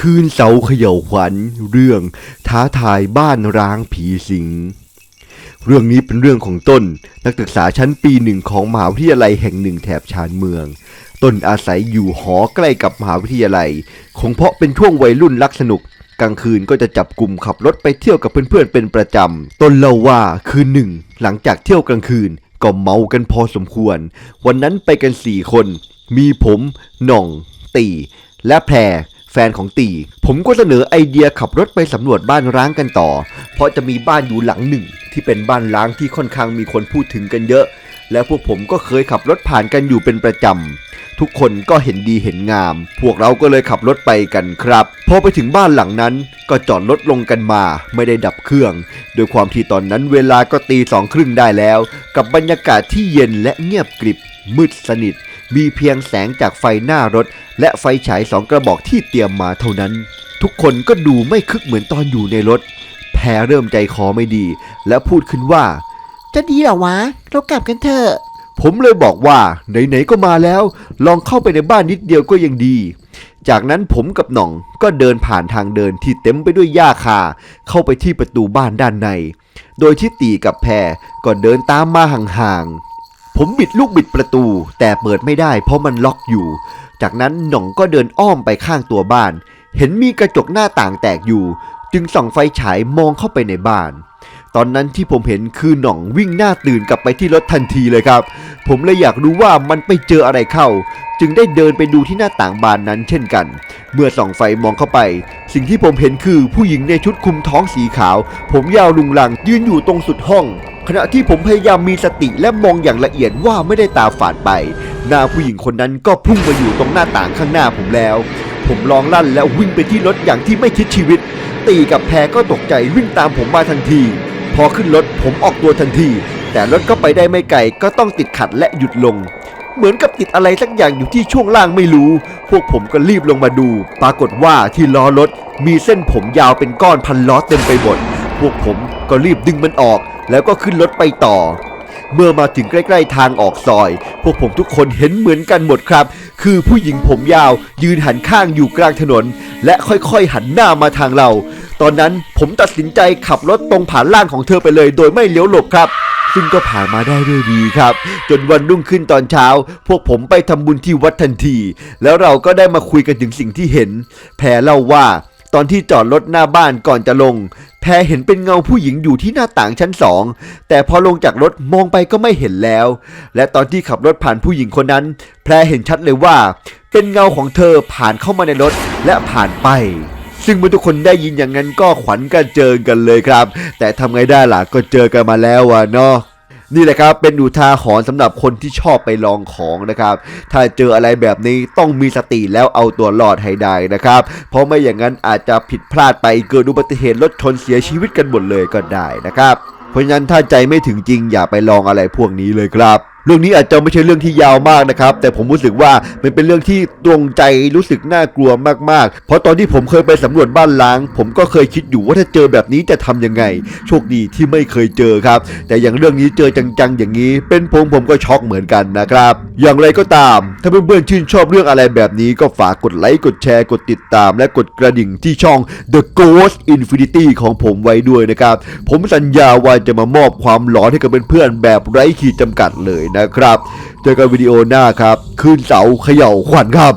คืนเสาเขย่าขวัญเรื่องท้าทายบ้านร้างผีสิง เรื่องนี้เป็นเรื่องของต้นนักศึกษาชั้นปีหนึ่งของมหาวิทยาลัยแห่งหนึ่งแถบชานเมือง ต้นอาศัยอยู่หอใกล้กับมหาวิทยาลัย คงเพราะเป็นช่วงวัยรุ่นรักสนุก กลางคืนก็จะจับกลุ่มขับรถไปเที่ยวกับเพื่อนๆเป็นประจำ ต้นเล่าว่าคืนหนึ่ง หลังจากเที่ยวกลางคืนก็เมากันพอสมควร วันนั้นไปกันสี่คน มีผม หน่อง ตี และแพร แฟนของตี ผมก็เสนอไอเดียขับรถไปสำรวจบ้านร้างกันต่อ เพราะจะมีบ้านอยู่หลังหนึ่ง ที่เป็นบ้านร้างที่ค่อนข้างมีคนพูดถึงกันเยอะ และพวกผมก็เคยขับรถผ่านกันอยู่เป็นประจำทุกคนก็เห็นดีเห็นงาม พวกเราก็เลยขับรถไปกันครับ พอไปถึงบ้านหลังนั้น ก็จอดรถลงกันมา ไม่ได้ดับเครื่อง โดยความที่ตอนนั้นเวลาก็ตีสองครึ่งได้แล้ว กับบรรยากาศที่เย็นและเงียบกริบมืดสนิท มีเพียงแสงจากไฟหน้ารถ และไฟฉายสองกระบอกที่เตรียมมาเท่านั้น ทุกคนก็ดูไม่คึกเหมือนตอนอยู่ในรถ แพรเริ่มใจคอไม่ดี และพูดขึ้นว่า จะดีเหรอวะ เรากลับกันเถอะผมเลยบอกว่าไหนๆก็มาแล้ว ลองเข้าไปในบ้านนิดเดียวก็ยังดี จากนั้นผมกับหน่องก็เดินผ่านทางเดินที่เต็มไปด้วยหญ้าคา เข้าไปที่ประตูบ้านด้านใน โดยที่ตีกับแพรก็เดินตามมาห่างๆ ผมบิดลูกบิดประตู แต่เปิดไม่ได้เพราะมันล็อกอยู่ จากนั้นหน่องก็เดินอ้อมไปข้างตัวบ้าน เห็นมีกระจกหน้าต่างแตกอยู่ จึงส่องไฟฉายมองเข้าไปในบ้าน ตอนนั้นที่ผมเห็นคือหน่องวิ่งหน้าตื่นกลับไปที่รถทันทีเลยครับ ผมเลยอยากรู้ว่ามันไปเจออะไรเข้า จึงได้เดินไปดูที่หน้าต่างบานนั้นเช่นกัน เมื่อส่องไฟมองเข้าไป สิ่งที่ผมเห็นคือผู้หญิงในชุดคลุมท้องสีขาว ผมยาวลุงลังยืนอยู่ตรงสุดห้อง ขณะที่ผมพยายามมีสติและมองอย่างละเอียดว่าไม่ได้ตาฝาดไป หน้าผู้หญิงคนนั้นก็พุ่งมาอยู่ตรงหน้าต่างข้างหน้าผมแล้ว ผมลองลั่นแล้ววิ่งไปที่รถอย่างที่ไม่คิดชีวิต ตีกับแพรก็ตกใจวิ่งตามผมมาทันที พอขึ้นรถผมออกตัวทันที แต่รถก็ไปได้ไม่ไกลก็ต้องติดขัดและหยุดลงเหมือนกับติดอะไรสักอย่างอยู่ที่ช่วงล่างไม่รู้ พวกผมก็รีบลงมาดู ปรากฏว่าที่ล้อรถมีเส้นผมยาวเป็นก้อนพันล้อเต็มไปหมด พวกผมก็รีบดึงมันออก แล้วก็ขึ้นรถไปต่อ เมื่อมาถึงใกล้ ๆ ทางออกซอย พวกผมทุกคนเห็นเหมือนกันหมดครับ คือผู้หญิงผมยาวยืนหันข้างอยู่กลางถนน และค่อยๆหันหน้ามาทางเรา ตอนนั้นผมตัดสินใจขับรถตรงผ่านล่างของเธอไปเลย โดยไม่เลี้ยวหลบครับซึ่งก็ผ่านมาได้ด้วยดีครับ จนวันรุ่งขึ้นตอนเช้า พวกผมไปทำบุญที่วัดทันที แล้วเราก็ได้มาคุยกันถึงสิ่งที่เห็น แพรเล่าว่า ตอนที่จอดรถหน้าบ้านก่อนจะลง แพรเห็นเป็นเงาผู้หญิงอยู่ที่หน้าต่างชั้นสอง แต่พอลงจากรถมองไปก็ไม่เห็นแล้ว และตอนที่ขับรถผ่านผู้หญิงคนนั้น แพรเห็นชัดเลยว่า เป็นเงาของเธอผ่านเข้ามาในรถและผ่านไป ซึ่งเมื่อทุกคนได้ยินอย่างนั้นก็ขวัญกระเจิงกันเลยครับ แต่ทำไงได้ล่ะก็เจอกันมาแล้วอะเนาะ นี่แหละครับเป็นอุทาหรณ์สำหรับคนที่ชอบไปลองของนะครับ ถ้าเจออะไรแบบนี้ต้องมีสติแล้วเอาตัวรอดให้ได้นะครับ เพราะไม่อย่างนั้นอาจจะผิดพลาดไปเกิดอุบัติเหตุรถชนเสียชีวิตกันหมดเลยก็ได้นะครับ เพราะฉะนั้นถ้าใจไม่ถึงจริงอย่าไปลองอะไรพวกนี้เลยครับ เรื่องนี้อาจจะไม่ใช่เรื่องที่ยาวมากนะครับ แต่ผมรู้สึกว่ามันเป็นเรื่องที่ตรงใจรู้สึกน่ากลัวมากๆ เพราะตอนที่ผมเคยไปสำรวจบ้านล้าง ผมก็เคยคิดอยู่ว่าถ้าเจอแบบนี้จะทำยังไง โชคดีที่ไม่เคยเจอครับ แต่อย่างเรื่องนี้เจอจังๆ อย่างนี้ เป็นผมผมก็ช็อกเหมือนกันนะครับ อย่างไรก็ตาม ถ้าเพื่อนๆชื่นชอบเรื่องอะไรแบบนี้ก็ฝากกดไลค์กดแชร์กดติดตาม และกดกระดิ่งที่ช่อง The Ghost Infinity ของผมไว้ด้วยนะครับ ผมสัญญาว่าจะมามอบความหลอนให้กับเพื่อนๆแบบไร้ขีดจำกัดเลยนะะครับ เจอกันวิดีโอหน้าครับ ขึ้นเสาเขย่าขวัญครับ